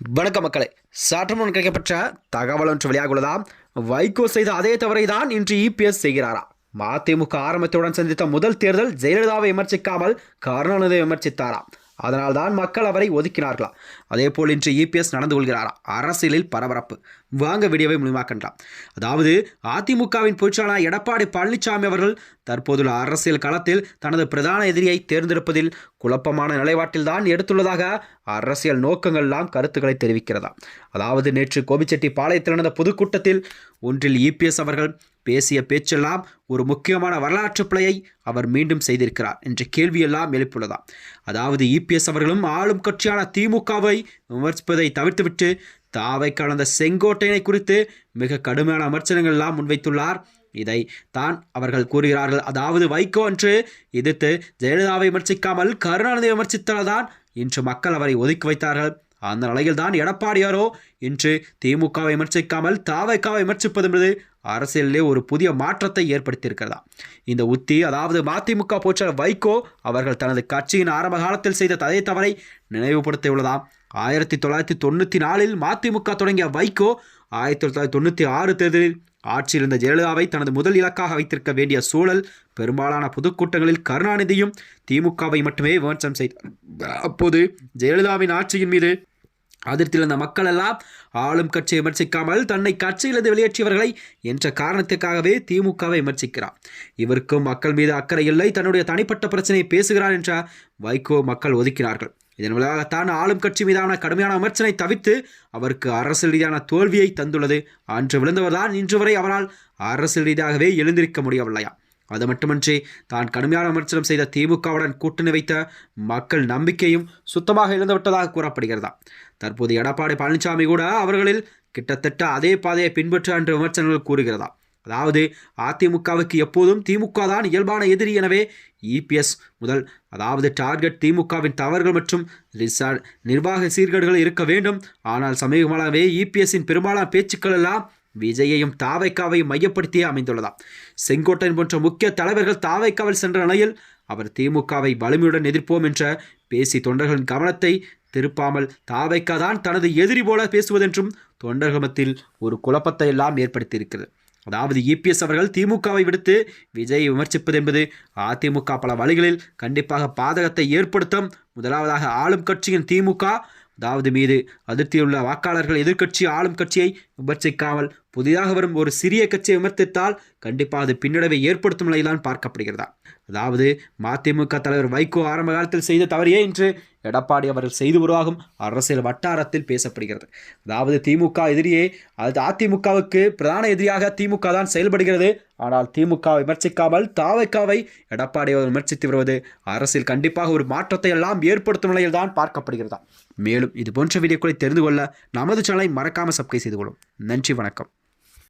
வணக்க மக்களை. சற்று கிடைக்கப்பட்ட தகவல் ஒன்று வெளியாகுள்ளதாம் வைகோ செய்த அதே தவறை தான் இன்று இபிஎஸ் செய்கிறாரா? மதிமுக ஆரம்பத்துடன் சந்தித்த முதல் தேர்தல் ஜெயலலிதாவை விமர்சிக்காமல் கருணாநிதியை விமர்சித்தாராம் அதனால்தான் மக்கள் அவரை ஒதுக்கினார்களா? அதேபோல் இன்று இபிஎஸ் நடந்து கொள்கிறாரா? அரசியலில் பரபரப்பு. வாங்க வீடியோவை முழுமாக்கலாம் அதாவது அதிமுகவின் பொதுச்சாளர் எடப்பாடி பழனிசாமி அவர்கள் தற்போதுள்ள அரசியல் களத்தில் தனது பிரதான எதிரியை தேர்ந்தெடுப்பதில் குழப்பமான நிலைப்பாட்டில்தான் எடுத்துள்ளதாக அரசியல் நோக்கங்கள்லாம் கருத்துக்களை தெரிவிக்கிறதா? அதாவது நேற்று கோபிச்செட்டி பாளையத்தில் நடந்த பொதுக்கூட்டத்தில் ஒன்றில் இபிஎஸ் அவர்கள் பேசிய பேச்செல்லாம் ஒரு முக்கியமான வரலாற்று பிழையை அவர் மீண்டும் செய்திருக்கிறார் என்ற கேள்வியெல்லாம் எழுப்புள்ளதாம் அதாவது இபிஎஸ் அவர்களும் ஆளும் கட்சியான திமுகவை விமர்சிப்பதை தவிர்த்துவிட்டு தாவை கலந்த செங்கோட்டையனை குறித்து மிக கடுமையான விமர்சனங்கள் எல்லாம் முன்வைத்துள்ளார். இதை தான் அவர்கள் கூறுகிறார்கள். அதாவது வைகோ என்று எதிர்த்து ஜெயலலிதாவை விமர்சிக்காமல் கருணாநிதியை விமர்சித்ததான் இன்று மக்கள் அவரை ஒதுக்கி வைத்தார்கள். அந்த நிலையில் தான் எடப்பாடியாரோ இன்று திமுகவை விமர்சிக்காமல் தாவைக்காவை விமர்சிப்பது என்பது அரசியலிலே ஒரு புதிய மாற்றத்தை ஏற்படுத்தியிருக்கிறதா? இந்த உத்தி அதாவது மதிமுக போற்ற வைகோ அவர்கள் தனது கட்சியின் ஆரம்ப காலத்தில் செய்த அதே தவறை நினைவுபடுத்தியுள்ளதாம் ஆயிரத்தி தொள்ளாயிரத்தி தொண்ணூற்றி நாலில் மதிமுக தொடங்கிய வைகோ ஆயிரத்தி தொள்ளாயிரத்தி தொண்ணூற்றி ஆறு தேர்தலில் ஆட்சியில் இருந்த ஜெயலலிதாவை தனது முதல் இலக்காக வைத்திருக்க வேண்டிய சூழல் பெரும்பாலான பொதுக்கூட்டங்களில் கருணாநிதியும் திமுகவை மட்டுமே விமர்சனம் செய்தார் அப்போது ஜெயலலிதாவின் ஆட்சியின் மீது அதிர்த்தில் இருந்த மக்கள் எல்லாம் ஆளும் கட்சியை விமர்சிக்காமல் தன்னை கட்சியிலிருந்து வெளியேற்றியவர்களை என்ற காரணத்துக்காகவே திமுகவை விமர்சிக்கிறார். இவருக்கும் மக்கள் மீது அக்கறை இல்லை தன்னுடைய தனிப்பட்ட பிரச்சனையை பேசுகிறார் என்ற வைகோ மக்கள் ஒதுக்கினார்கள். இதன் விளைவாகத்தான் ஆளும் கட்சி மீதான கடுமையான விமர்சனை தவிர்த்து அவருக்கு அரசியல் ரீதியான தோல்வியை தந்துள்ளது. அன்று விழுந்தவர்தான் இன்று வரை அவரால் அரசியல் ரீதியாகவே எழுந்திருக்க முடியவில்லையா? அது மட்டுமன்றி தான் கடுமையான விமர்சனம் செய்த திமுகவுடன் கூட்டணி வைத்த மக்கள் நம்பிக்கையும் சுத்தமாக இழந்துவிட்டதாக கூறப்படுகிறதா? தற்போது எடப்பாடி பழனிசாமி கூட அவர்களில் கிட்டத்தட்ட அதே பாதையை பின்பற்ற என்று விமர்சனங்கள் கூறுகிறதா? அதாவது அதிமுகவுக்கு எப்போதும் திமுக தான் இயல்பான எதிரி எனவே இபிஎஸ் முதல் அதாவது டார்கெட் திமுகவின் தவறுகள் மற்றும் நிர்வாக சீர்கேடுகள் இருக்க வேண்டும். ஆனால் சமீபமாகவே இபிஎஸ்ஸின் பெரும்பாலான பேச்சுக்கள் எல்லாம் விஜயையும் தாவைக்காவையும் மையப்படுத்தியே அமைந்துள்ளதாம். செங்கோட்டையன் போன்ற முக்கிய தலைவர்கள் தாவைக்காவில் சென்ற நிலையில் அவர் திமுகவை வலிமையுடன் எதிர்ப்போம் என்ற பேசி தொண்டர்களின் கவனத்தை திருப்பாமல் தாவைக்கா தான் தனது எதிரி போல பேசுவதென்றும் தொண்டர்கள் மத்தியில் ஒரு குழப்பத்தை எல்லாம் ஏற்படுத்தியிருக்கிறது. அதாவது இபிஎஸ் அவர்கள் திமுகவை விடுத்து விஜயை விமர்சிப்பது என்பது அதிமுக பல வழிகளில் கண்டிப்பாக பாதகத்தை ஏற்படுத்தும். முதலாவதாக ஆளும் கட்சியின் திமுக அதாவது மீது அதிருப்தியுள்ள வாக்காளர்கள் எதிர்க்கட்சி ஆளும் கட்சியை விமர்சிக்காமல் புதிதாக வரும் ஒரு சிறிய கட்சியை விமர்சித்தால் கண்டிப்பாக அது பின்னடைவை ஏற்படுத்தும் நிலையில்தான் பார்க்கப்படுகிறதா? அதாவது மதிமுக தலைவர் வைகோ ஆரம்ப காலத்தில் செய்த தவறையே இன்று எடப்பாடி அவர்கள் செய்து உருவாகும் அரசியல் வட்டாரத்தில் பேசப்படுகிறது. அதாவது திமுக எதிரியே அது அதிமுகவுக்கு பிரதான எதிரியாக திமுக தான் செயல்படுகிறது. ஆனால் திமுக விமர்சிக்காமல் தாவைக்காவை எடப்பாடி அவர் விமர்சித்து வருவது அரசியல் கண்டிப்பாக ஒரு மாற்றத்தை எல்லாம் ஏற்படுத்தும் நிலையில் தான் பார்க்கப்படுகிறதா. மேலும் இது போன்ற வீடியோக்களை தெரிந்து கொள்ள நமது சேனலை மறக்காமல் சப்ஸ்கிரைப் செய்து கொள்ளும். நன்றி வணக்கம்.